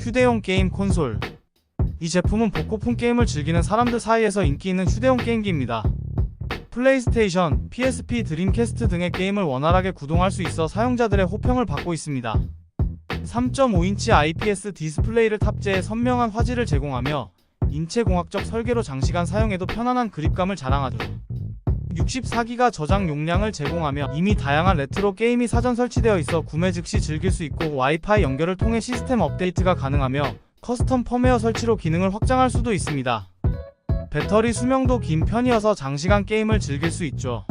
휴대용 게임 콘솔. 이 제품은 복고풍 게임을 즐기는 사람들 사이에서 인기 있는 휴대용 게임기입니다. 플레이스테이션, PSP, 드림캐스트 등의 게임을 원활하게 구동할 수 있어 사용자들의 호평을 받고 있습니다. 3.5인치 IPS 디스플레이를 탑재해 선명한 화질을 제공하며 인체공학적 설계로 장시간 사용해도 편안한 그립감을 자랑하죠. 64기가 저장 용량을 제공하며 이미 다양한 레트로 게임이 사전 설치되어 있어 구매 즉시 즐길 수 있고 와이파이 연결을 통해 시스템 업데이트가 가능하며 커스텀 펌웨어 설치로 기능을 확장할 수도 있습니다. 배터리 수명도 긴 편이어서 장시간 게임을 즐길 수 있죠.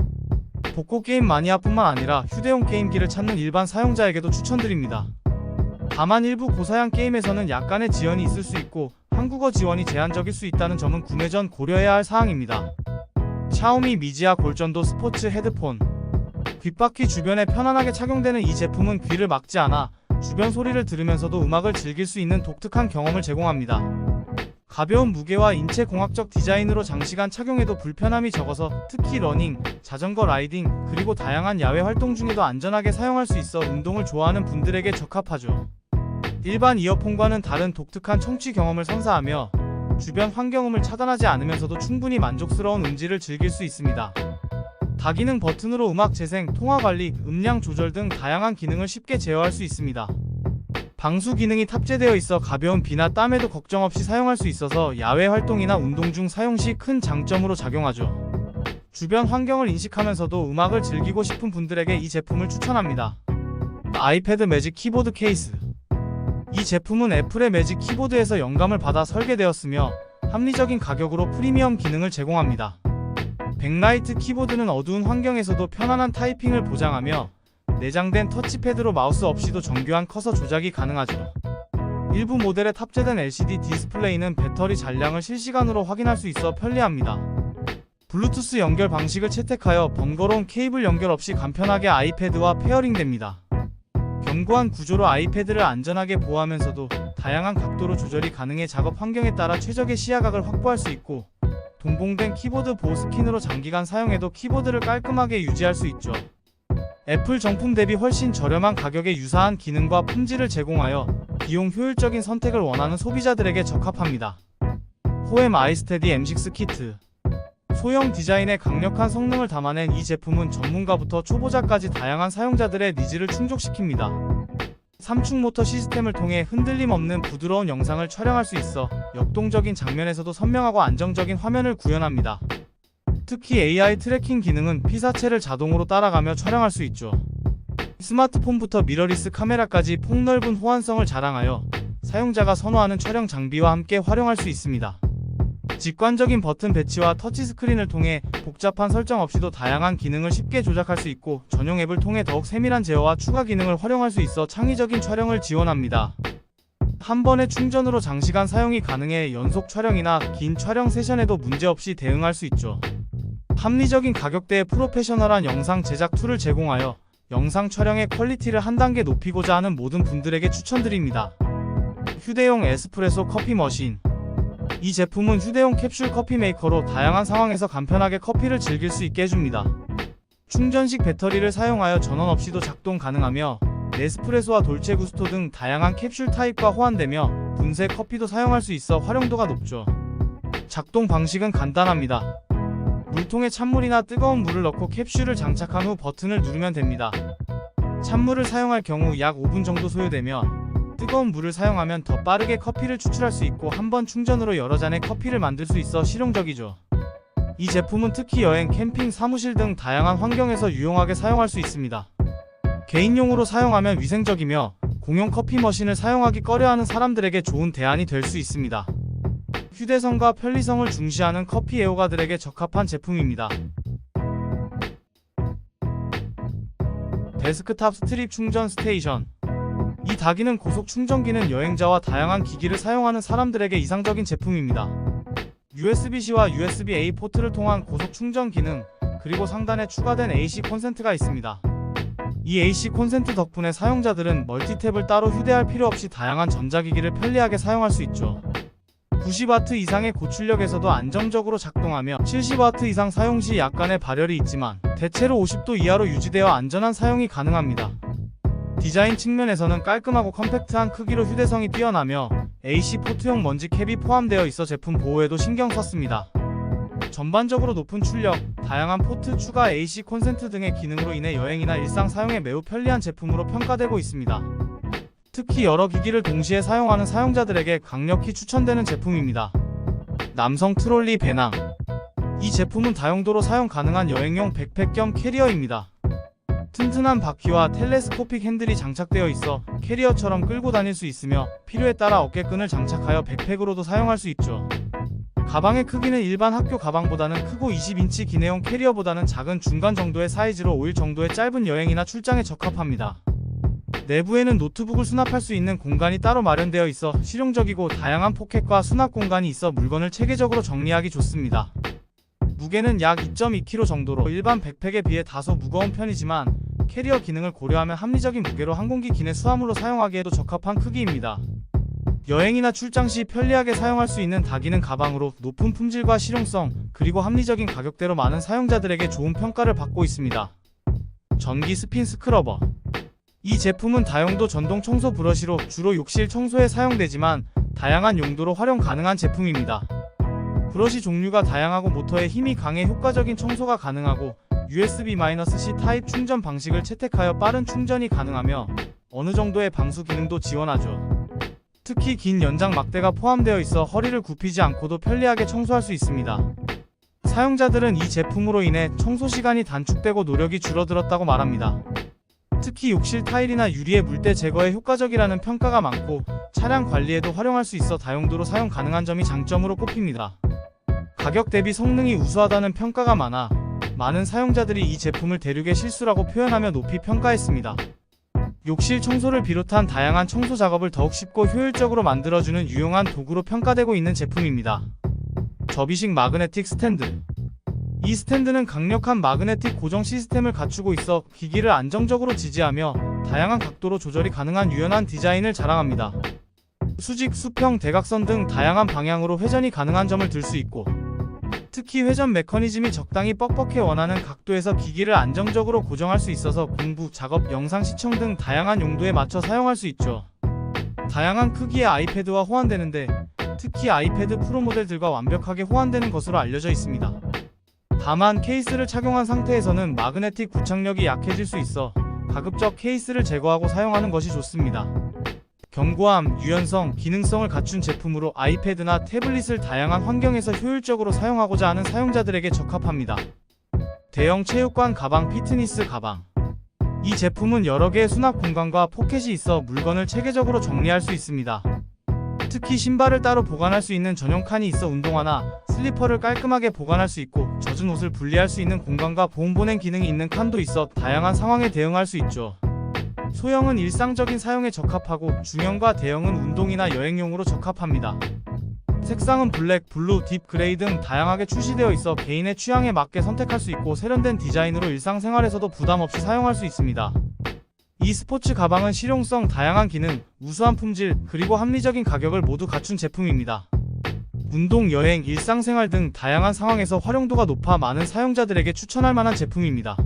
복고 게임 마니아뿐만 아니라 휴대용 게임기를 찾는 일반 사용자에게도 추천드립니다. 다만 일부 고사양 게임에서는 약간의 지연이 있을 수 있고 한국어 지원이 제한적일 수 있다는 점은 구매 전 고려해야 할 사항입니다. 샤오미 미지아 골전도 스포츠 헤드폰 귓바퀴 주변에 편안하게 착용되는 이 제품은 귀를 막지 않아 주변 소리를 들으면서도 음악을 즐길 수 있는 독특한 경험을 제공합니다. 가벼운 무게와 인체 공학적 디자인으로 장시간 착용해도 불편함이 적어서 특히 러닝, 자전거 라이딩, 그리고 다양한 야외 활동 중에도 안전하게 사용할 수 있어 운동을 좋아하는 분들에게 적합하죠. 일반 이어폰과는 다른 독특한 청취 경험을 선사하며 주변 환경음을 차단하지 않으면서도 충분히 만족스러운 음질을 즐길 수 있습니다. 다기능 버튼으로 음악 재생, 통화 관리, 음량 조절 등 다양한 기능을 쉽게 제어할 수 있습니다. 방수 기능이 탑재되어 있어 가벼운 비나 땀에도 걱정 없이 사용할 수 있어서 야외 활동이나 운동 중 사용 시 큰 장점으로 작용하죠. 주변 환경을 인식하면서도 음악을 즐기고 싶은 분들에게 이 제품을 추천합니다. 아이패드 매직 키보드 케이스 이 제품은 애플의 매직 키보드에서 영감을 받아 설계되었으며 합리적인 가격으로 프리미엄 기능을 제공합니다. 백라이트 키보드는 어두운 환경에서도 편안한 타이핑을 보장하며 내장된 터치패드로 마우스 없이도 정교한 커서 조작이 가능하죠. 일부 모델에 탑재된 LCD 디스플레이는 배터리 잔량을 실시간으로 확인할 수 있어 편리합니다. 블루투스 연결 방식을 채택하여 번거로운 케이블 연결 없이 간편하게 아이패드와 페어링됩니다. 견고한 구조로 아이패드를 안전하게 보호하면서도 다양한 각도로 조절이 가능해 작업 환경에 따라 최적의 시야각을 확보할 수 있고 동봉된 키보드 보호 스킨으로 장기간 사용해도 키보드를 깔끔하게 유지할 수 있죠. 애플 정품 대비 훨씬 저렴한 가격에 유사한 기능과 품질을 제공하여 비용 효율적인 선택을 원하는 소비자들에게 적합합니다. 호엠 아이스테디 M6 키트 소형 디자인에 강력한 성능을 담아낸 이 제품은 전문가부터 초보자까지 다양한 사용자들의 니즈를 충족시킵니다. 3축 모터 시스템을 통해 흔들림 없는 부드러운 영상을 촬영할 수 있어 역동적인 장면에서도 선명하고 안정적인 화면을 구현합니다. 특히 AI 트래킹 기능은 피사체를 자동으로 따라가며 촬영할 수 있죠. 스마트폰부터 미러리스 카메라까지 폭넓은 호환성을 자랑하여 사용자가 선호하는 촬영 장비와 함께 활용할 수 있습니다. 직관적인 버튼 배치와 터치스크린을 통해 복잡한 설정 없이도 다양한 기능을 쉽게 조작할 수 있고 전용 앱을 통해 더욱 세밀한 제어와 추가 기능을 활용할 수 있어 창의적인 촬영을 지원합니다. 한 번의 충전으로 장시간 사용이 가능해 연속 촬영이나 긴 촬영 세션에도 문제없이 대응할 수 있죠. 합리적인 가격대의 프로페셔널한 영상 제작 툴을 제공하여 영상 촬영의 퀄리티를 한 단계 높이고자 하는 모든 분들에게 추천드립니다. 휴대용 에스프레소 커피 머신 이 제품은 휴대용 캡슐 커피 메이커로 다양한 상황에서 간편하게 커피를 즐길 수 있게 해줍니다. 충전식 배터리를 사용하여 전원 없이도 작동 가능하며 네스프레소와 돌체 구스토 등 다양한 캡슐 타입과 호환되며 분쇄 커피도 사용할 수 있어 활용도가 높죠. 작동 방식은 간단합니다. 물통에 찬물이나 뜨거운 물을 넣고 캡슐을 장착한 후 버튼을 누르면 됩니다. 찬물을 사용할 경우 약 5분 정도 소요되며 뜨거운 물을 사용하면 더 빠르게 커피를 추출할 수 있고 한 번 충전으로 여러 잔의 커피를 만들 수 있어 실용적이죠. 이 제품은 특히 여행, 캠핑, 사무실 등 다양한 환경에서 유용하게 사용할 수 있습니다. 개인용으로 사용하면 위생적이며 공용 커피 머신을 사용하기 꺼려하는 사람들에게 좋은 대안이 될 수 있습니다. 휴대성과 편리성을 중시하는 커피 애호가들에게 적합한 제품입니다. 데스크탑 스트립 충전 스테이션 이 다기능 고속 충전기는 여행자와 다양한 기기를 사용하는 사람들에게 이상적인 제품입니다. USB-C와 USB-A 포트를 통한 고속 충전 기능, 그리고 상단에 추가된 AC 콘센트가 있습니다. 이 AC 콘센트 덕분에 사용자들은 멀티탭을 따로 휴대할 필요 없이 다양한 전자기기를 편리하게 사용할 수 있죠. 90W 이상의 고출력에서도 안정적으로 작동하며 70W 이상 사용 시 약간의 발열이 있지만 대체로 50도 이하로 유지되어 안전한 사용이 가능합니다. 디자인 측면에서는 깔끔하고 컴팩트한 크기로 휴대성이 뛰어나며 AC 포트용 먼지 캡이 포함되어 있어 제품 보호에도 신경 썼습니다. 전반적으로 높은 출력, 다양한 포트 추가 AC 콘센트 등의 기능으로 인해 여행이나 일상 사용에 매우 편리한 제품으로 평가되고 있습니다. 특히 여러 기기를 동시에 사용하는 사용자들에게 강력히 추천되는 제품입니다. 남성 트롤리 배낭 이 제품은 다용도로 사용 가능한 여행용 백팩 겸 캐리어입니다. 튼튼한 바퀴와 텔레스코픽 핸들이 장착되어 있어 캐리어처럼 끌고 다닐 수 있으며 필요에 따라 어깨끈을 장착하여 백팩으로도 사용할 수 있죠. 가방의 크기는 일반 학교 가방보다는 크고 20인치 기내용 캐리어보다는 작은 중간 정도의 사이즈로 5일 정도의 짧은 여행이나 출장에 적합합니다. 내부에는 노트북을 수납할 수 있는 공간이 따로 마련되어 있어 실용적이고 다양한 포켓과 수납 공간이 있어 물건을 체계적으로 정리하기 좋습니다. 무게는 약 2.2kg 정도로 일반 백팩에 비해 다소 무거운 편이지만 캐리어 기능을 고려하면 합리적인 무게로 항공기 기내 수화물로 사용하기에도 적합한 크기입니다. 여행이나 출장 시 편리하게 사용할 수 있는 다기능 가방으로 높은 품질과 실용성 그리고 합리적인 가격대로 많은 사용자들에게 좋은 평가를 받고 있습니다. 전기 스핀 스크러버 이 제품은 다용도 전동 청소 브러쉬로 주로 욕실 청소에 사용되지만 다양한 용도로 활용 가능한 제품입니다. 브러쉬 종류가 다양하고 모터에 힘이 강해 효과적인 청소가 가능하고 USB-C 타입 충전 방식을 채택하여 빠른 충전이 가능하며 어느 정도의 방수 기능도 지원하죠. 특히 긴 연장 막대가 포함되어 있어 허리를 굽히지 않고도 편리하게 청소할 수 있습니다. 사용자들은 이 제품으로 인해 청소 시간이 단축되고 노력이 줄어들었다고 말합니다. 특히 욕실 타일이나 유리의 물때 제거에 효과적이라는 평가가 많고 차량 관리에도 활용할 수 있어 다용도로 사용 가능한 점이 장점으로 꼽힙니다. 가격 대비 성능이 우수하다는 평가가 많아 많은 사용자들이 이 제품을 대륙의 실수라고 표현하며 높이 평가했습니다. 욕실 청소를 비롯한 다양한 청소 작업을 더욱 쉽고 효율적으로 만들어주는 유용한 도구로 평가되고 있는 제품입니다. 접이식 마그네틱 스탠드 이 스탠드는 강력한 마그네틱 고정 시스템을 갖추고 있어 기기를 안정적으로 지지하며 다양한 각도로 조절이 가능한 유연한 디자인을 자랑합니다. 수직, 수평, 대각선 등 다양한 방향으로 회전이 가능한 점을 들 수 있고 특히 회전 메커니즘이 적당히 뻑뻑해 원하는 각도에서 기기를 안정적으로 고정할 수 있어서 공부, 작업, 영상 시청 등 다양한 용도에 맞춰 사용할 수 있죠. 다양한 크기의 아이패드와 호환되는데 특히 아이패드 프로 모델들과 완벽하게 호환되는 것으로 알려져 있습니다. 다만 케이스를 착용한 상태에서는 마그네틱 부착력이 약해질 수 있어 가급적 케이스를 제거하고 사용하는 것이 좋습니다. 견고함, 유연성, 기능성을 갖춘 제품으로 아이패드나 태블릿을 다양한 환경에서 효율적으로 사용하고자 하는 사용자들에게 적합합니다. 대형 체육관 가방 피트니스 가방 이 제품은 여러 개의 수납 공간과 포켓이 있어 물건을 체계적으로 정리할 수 있습니다. 특히 신발을 따로 보관할 수 있는 전용 칸이 있어 운동화나 슬리퍼를 깔끔하게 보관할 수 있고 젖은 옷을 분리할 수 있는 공간과 보온 보냉 기능이 있는 칸도 있어 다양한 상황에 대응할 수 있죠. 소형은 일상적인 사용에 적합하고 중형과 대형은 운동이나 여행용으로 적합합니다. 색상은 블랙, 블루, 딥 그레이 등 다양하게 출시되어 있어 개인의 취향에 맞게 선택할 수 있고 세련된 디자인으로 일상생활에서도 부담 없이 사용할 수 있습니다. 이 스포츠 가방은 실용성, 다양한 기능, 우수한 품질, 그리고 합리적인 가격을 모두 갖춘 제품입니다. 운동, 여행, 일상생활 등 다양한 상황에서 활용도가 높아 많은 사용자들에게 추천할 만한 제품입니다.